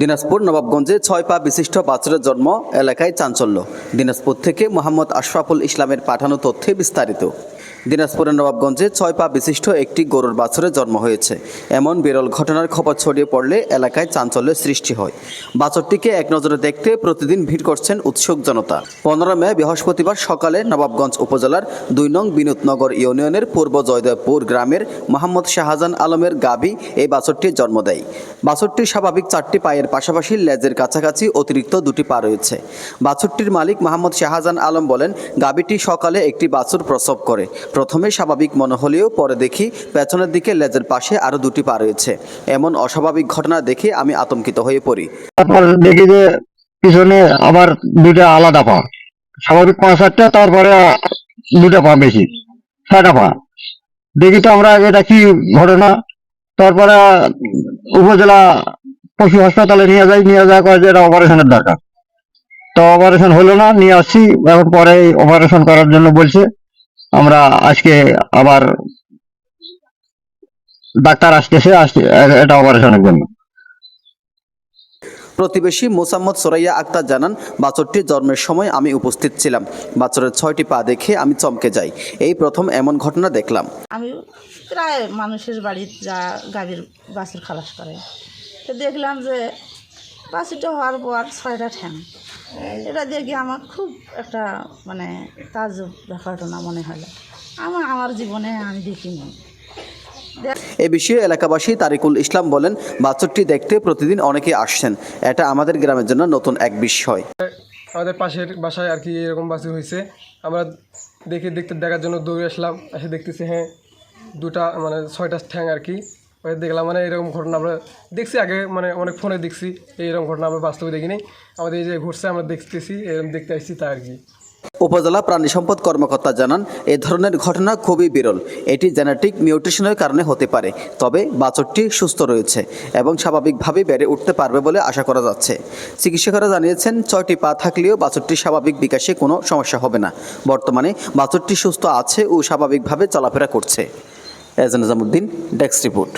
দিনাজপুর নবাবগঞ্জে ছয় পা বিশিষ্ট বাছুরের জন্ম এলাকায় চাঞ্চল্য। দিনাজপুর থেকে মোহাম্মদ আশরাফুল ইসলামের পাঠানো তথ্যে বিস্তারিত। দিনাজপুরের নবাবগঞ্জে ছয় পা বিশিষ্ট একটি গরুর বাছুরের জন্ম হয়েছে। এমন বিরল ঘটনার খবর ছড়িয়ে পড়লে এলাকায় চাঞ্চল্যের সৃষ্টি হয়। বাছরটিকে এক নজরে দেখতে প্রতিদিন ভিড় করছেন উৎসুক জনতা। পনেরো মে, বৃহস্পতিবার সকালে নবাবগঞ্জ উপজেলার দুই নং বিনোদনগর ইউনিয়নের পূর্ব জয়দেবপুর গ্রামের মোহাম্মদ শাহজাহান আলমের গাবি এই বাছরটির জন্ম দেয়। বাছরটির স্বাভাবিক চারটি পায়ের পাশাপাশি লেজের কাছাকাছি অতিরিক্ত দুটি পা রয়েছে। বাছুরটির মালিক মোহাম্মদ শাহজাহান আলম বলেন, গাবিটি সকালে একটি বাছুর প্রসব করে। প্রথমে স্বাভাবিক মনে হলেও পরে দেখি পেছনের দিকে লেজের পাশে আরও দুটি পা রয়েছে। এমন অস্বাভাবিক ঘটনা দেখে আমি আতঙ্কিত হয়ে পড়ি। তারপর দেখি যে পিছনে আবার দুটা আলাদা পা। স্বাভাবিক পাঁচ সাতটা, তারপরে দুটা পা বেশি, ছয়টা পা। দেখি তো আমরা এটা কি ঘটনা। তারপরে উপজেলা পশু হাসপাতালে নিয়ে যাই, নিয়ে যাওয়া করে যে এটা অপারেশনের দরকার। তো অপারেশন হলো না, নিয়ে আসছি, এখন পরে অপারেশন করার জন্য বলছে। আমরা আজকে আবার ডাক্তার আসতেছে এটা অপারেশনের জন্য। প্রতিবেশী মোসাম্মদ সোরাইয়া আক্তার জানান বাছরটির জন্মের সময় আমি উপস্থিত ছিলাম। বাছরের ছয়টি পা দেখে আমি চমকে যাই। এই প্রথম এমন ঘটনা দেখলাম। আমি প্রায় মানুষের বাড়ি যা গাভীর বাছুর খালাস করে। তো দেখলাম যে বাছুরটা হওয়ার পর ছয়টা ঠ্যাং। এটা দেখে আমার খুব একটা মানে তাজ্জব ঘটনা মনে হলো। আমার আমার জীবনে আমি দেখিনি। এ বিষয়ে এলাকাবাসী তারিকুল ইসলাম বলেন বাছরটি দেখতে প্রতিদিন অনেকে আসছেন। এটা আমাদের গ্রামের জন্য নতুন এক বিষয়। আমাদের পাশের বাসায় আর কি এরকম বাসি হয়েছে। আমরা দেখে দেখতে দেখার জন্য দৌড়ে আসলাম এসে দেখতেছি হ্যাঁ দুটা মানে ছয়টা ঠ্যাং আর কি। দেখলাম মানে এরকম ঘটনা আমরা দেখছি আগে মানে অনেক ফোনে দেখছি, এইরকম ঘটনা আমরা বাস্তবে দেখিনি। আমাদের এই যে ঘুরছে আমরা দেখতেছি, এরকম দেখতে আসছি তা আর কি। উপজেলা প্রাণী সম্পদ কর্মকর্তা জানান, এ ধরনের ঘটনা খুবই বিরল। এটি জেনেটিক মিউটেশনের কারণে হতে পারে, তবে বাছরটি সুস্থ রয়েছে এবং স্বাভাবিকভাবে বেড়ে উঠতে পারবে বলে আশা করা যাচ্ছে। চিকিৎসকেরা জানিয়েছেন, ছয়টি পা থাকলেও বাছরটির স্বাভাবিক বিকাশে কোনো সমস্যা হবে না। বর্তমানে বাছরটি সুস্থ আছে ও স্বাভাবিকভাবে চলাফেরা করছে। এজান নিজামুদ্দিন ডেস্ক রিপোর্ট।